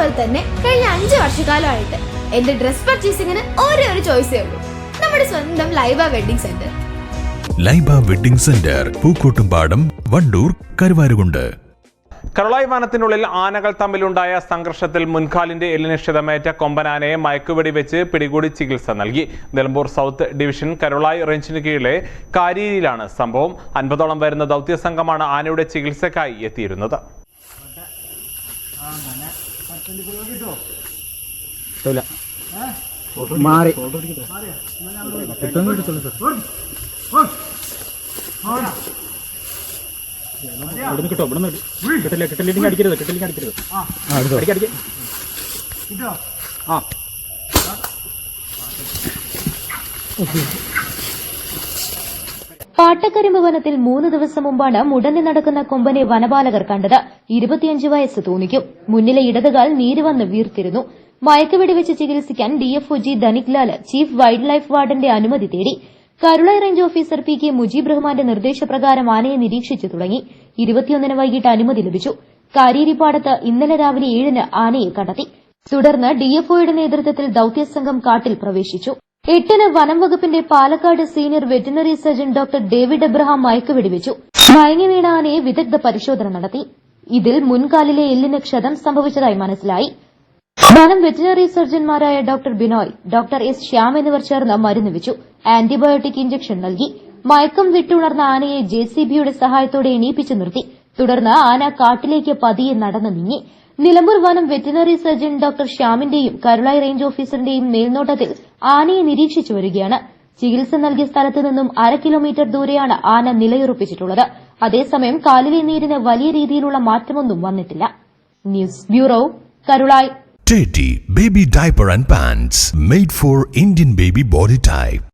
അതുപോലെ തന്നെ കഴിഞ്ഞ അഞ്ച് വർഷക്കാലമായിട്ട് എന്റെ ഡ്രസ് പർച്ചേസിംഗിന് ഒരേ ഒരു ചോയ്സേ ഉള്ളൂ. നമ്മുടെ സ്വന്തം Laiba wedding centre. Laiba wedding centre Pookkottumpadam Wandoor Karuvarakundu. Karulai വനത്തിനുള്ളിൽ ആനകൾ തമ്മിലുണ്ടായ സംഘർഷത്തിൽ മുൻകാലിന്റെ എല്ലിനിഷ്ഠിതമേറ്റ കൊമ്പനാനയെ മയക്കുവെടി വെച്ച് പിടികൂടി ചികിത്സ നൽകി. നിലമ്പൂർ സൗത്ത് ഡിവിഷൻ കരുളായി റേഞ്ചിന് കീഴിലെ കാരിയിലാണ് സംഭവം. അൻപതോളം വരുന്ന ദൗത്യ സംഘമാണ് ആനയുടെ ചികിത്സയ്ക്കായി എത്തിയിരുന്നത്. മാറി. ഇവിടുന്ന് കിട്ടോ? ഇവിടുന്ന് കിട്ടില്ല കിട്ടില്ലെങ്കിൽ അടിക്കരുത് കിട്ടില്ലെങ്കിൽ അടിക്കരുത്. അടിക്ക അടിക്ക. ആ. പാട്ടക്കരിമ്പ് വനത്തിൽ മൂന്ന് ദിവസം മുമ്പാണ് മുടന്നി നടക്കുന്ന കൊമ്പനെ വനപാലകർ കണ്ടത്. ഇരുപത്തിയഞ്ച് വയസ്സ് തോന്നിക്കും മുന്നിലെ ഇടതുകാൽ നീര് വന്ന് വീർത്തിരുന്നു. മയക്കുവെടി വെച്ച് ചികിത്സിക്കാൻ DFO G chief wild life വാർഡന്റെ അനുമതി തേടി. Karulai range officer P K Mujeeb റഹ്മാന്റെ നിർദ്ദേശപ്രകാരം ആനയെ നിരീക്ഷിച്ചു തുടങ്ങി. ഇരുപത്തിയൊന്നിന് വൈകിട്ട് അനുമതി ലഭിച്ചു. കാരീരിപ്പാടത്ത് ഇന്നലെ രാവിലെ ഏഴിന് ആനയെ കണ്ടെത്തി. തുടർന്ന് ഡിഎഫ്ഒയുടെ നേതൃത്വത്തിൽ ദൌത്യസംഘം കാട്ടിൽ പ്രവേശിച്ചു. എട്ടിന് വനം വകുപ്പിന്റെ Palakkad senior veterinary surgeon doctor David Abraham മയക്കുവെടിവെച്ചു മയങ്ങി വീണ ആനയെ വിദഗ്ധ പരിശോധന നടത്തി. ഇതിൽ മുൻകാലിലെ എല്ലിന് ക്ഷതം സംഭവിച്ചതായി മനസ്സിലായി. വനം veterinary സർജൻമാരായ doctor Binoy doctor S Shyam എന്നിവർ ചേർന്ന് മരുന്ന് വെച്ചു. ആന്റിബയോട്ടിക് ഇഞ്ചക്ഷൻ നൽകി. മയക്കം വിട്ടുണർന്ന ആനയെ ജെ സി ബിയുടെ സഹായത്തോടെ എണീപ്പിച്ചു നിർത്തി. തുടർന്ന് ആന കാട്ടിലേക്ക് പതിയെ നടന്നു നീങ്ങി. നിലമ്പൂർ വനം വെറ്റിനറി സർജൻ ഡോക്ടർ ശ്യാമിന്റെയും കരുളായി റേഞ്ച് ഓഫീസറിന്റെയും മേൽനോട്ടത്തിൽ ആനയെ നിരീക്ഷിച്ചു വരികയാണ്. ചികിത്സ നൽകിയ സ്ഥലത്ത് നിന്നും അര കിലോമീറ്റർ ദൂരെയാണ് ആന നിലയുറപ്പിച്ചിട്ടുള്ളത്. അതേസമയം കാലിലെ നീരിന് വലിയ രീതിയിലുള്ള മാറ്റമൊന്നും വന്നിട്ടില്ല. News bureau Karulai. Teddy Baby and Pants made for Indian baby body type.